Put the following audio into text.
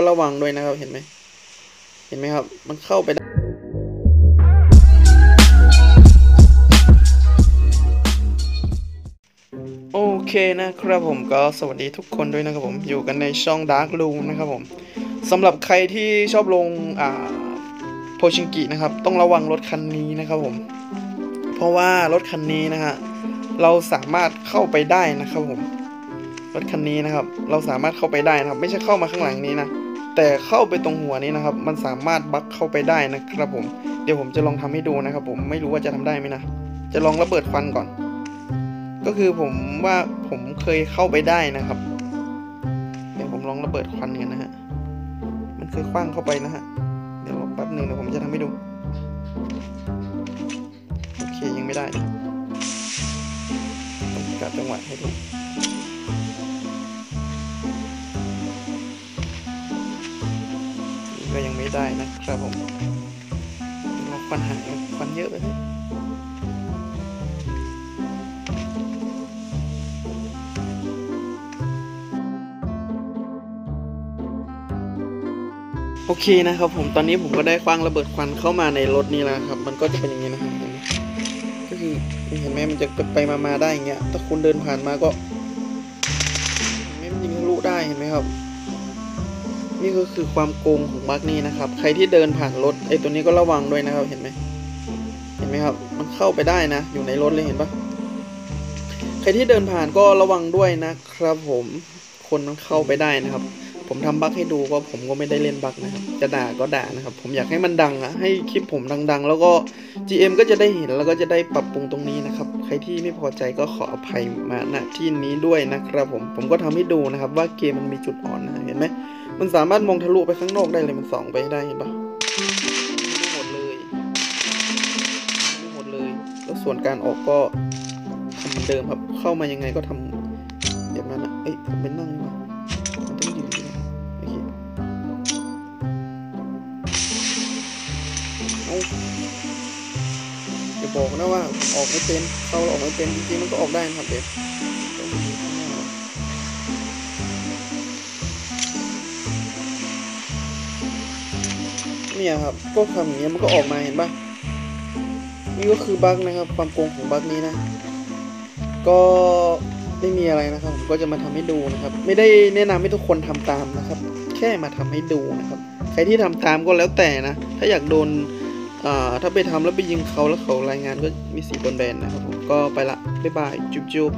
ก็ระวังด้วยนะครับเห็นไหมเห็นไหมครับ มันเข้าไปได้โอเคนะครับผมก็สวัสดีทุกคนด้วยนะครับผมอยู่กันในช่อง Dark Room นะครับผมสำหรับใครที่ชอบลงอ่าโพชิงกินะครับต้องระวังรถคันนี้นะครับผม เพราะว่ารถคันนี้นะฮะเราสามารถเข้าไปได้นะครับผมรถคันนี้นะครับ เราสามารถเข้าไปได้นะครับ ไม่ใช่เข้ามาข้างหลังนี้นะ แต่เข้าไปตรงหัวนี้นะครับ มันสามารถบักเข้าไปได้นะครับผม เดี๋ยวผมจะลองทำให้ดูนะครับ ผมไม่รู้ว่าจะทำได้ไหมนะ จะลองระเบิดควันก่อน ก็คือผมว่าผมเคยเข้าไปได้นะครับ เดี๋ยวผมลองระเบิดควันกันนะฮะ มันเคยคว้างเข้าไปนะฮะ เดี๋ยวแป๊บหนึ่งเดี๋ยวผมจะทำให้ดู โอเคยังไม่ได้ต้องกะจังหวะให้ดู ได้นะครับผมควันหายควันเยอะไปไหมโอเคนะครับผมตอนนี้ผมก็ได้คว้างระเบิดควันเข้ามาในรถนี้แล้วครับ มันก็จะเป็นอย่างนี้นะครับก็คือเห็นไหมมันจะไปมามาได้อย่างเงี้ยถ้าคุณเดินผ่านมาก็เห็นไหมมันยิงทะลุได้เห็นไหมครับ นี่ก็คือความโกงของบักนี่นะครับ ใครที่เดินผ่านรถไอ้ตัวนี้ก็ระวังด้วยนะครับเห็นไหมเห็นไหมครับ มันเข้าไปได้นะ อยู่ในรถเลยเห็นปะใครที่เดินผ่านก็ระวังด้วยนะครับ ผมคนมันเข้าไปได้นะครับ ผมทำบั๊กให้ดูก็ผมก็ไม่ได้เล่นบั๊กนะครับ จะด่าก็ด่านะครับ ผมอยากให้มันดังอะให้คลิปผมดัง ๆ แล้วก็ GM ก็จะได้เห็นแล้วก็จะได้ปรับปรุงตรงนี้นะครับ ใครที่ไม่พอใจก็ขออภัยมาณที่นี้ด้วยนะครับ ผมผมก็ทำให้ดูนะครับ ว่าเกมมันมีจุดอ่อนนะเห็นไหม มันสามารถมองทะลุไปข้างนอกได้เลยมันส่องไปได้เห็นปะรู้หมดเลยรู้หมดเลย แล้วส่วนการออกก็ทำเหมือนเดิมครับ เข้ามายังไงก็ทำแบบนั้นอะเอ้ยผมเป็นนั่งดีกว่ามันต้องยืนดีกว่าโอเคเอาอย่าบอกนะว่าผมออกไม่เป็นเข้าแล้วออกไม่เป็นจริงๆมันก็ออกได้นะครับเด็ก เนี่ยครับก็ทำอย่างเงี้ยมันก็ออกมาเห็นปะนี่ก็คือบั๊กนะครับ ความโกงของบั๊กนี้นะ ก็ไม่มีอะไรนะครับ ผมก็จะมาทำให้ดูนะครับ ไม่ได้แนะนำให้ทุกคนทำตามนะครับ แค่มาทำให้ดูนะครับ ใครที่ทำตามก็แล้วแต่นะ ถ้าอยากโดนอ่าถ้าไปทำแล้วไปยิงเขาแล้วเขารายงานก็มีสีโดนแบนนะครับผมก็ไปละบ๊ายบายจุ๊บจุ๊บ